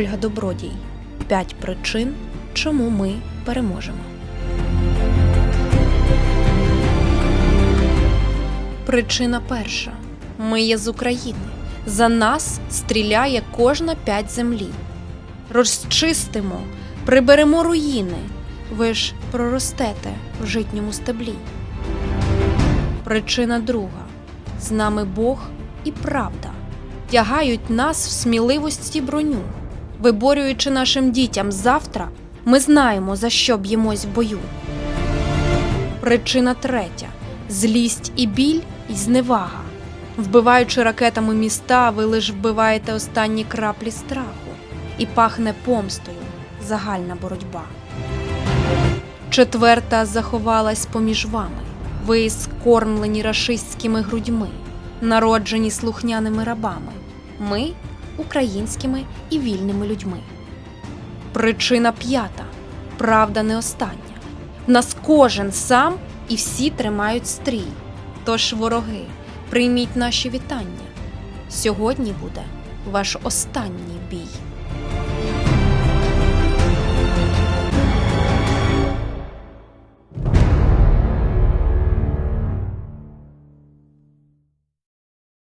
Ольга Добродій. П'ять причин, чому ми переможемо. Причина перша. Ми є з України. За нас стріляє кожна п'ять землі. Розчистимо, приберемо руїни. Ви ж проростете в житньому стеблі. Причина друга. З нами Бог і правда. Тягають нас в сміливості броню. Виборюючи нашим дітям завтра, ми знаємо, за що б'ємось в бою. Причина третя злість і біль і зневага. Вбиваючи ракетами міста, ви лиш вбиваєте останні краплі страху, і пахне помстою загальна боротьба. Четверта заховалась поміж вами. Ви скормлені рашистськими грудьми, народжені слухняними рабами. Ми українськими і вільними людьми. Причина п'ята правда не остання. В нас кожен сам і всі тримають стрій. Тож, вороги, прийміть наші вітання. Сьогодні буде ваш останній бій.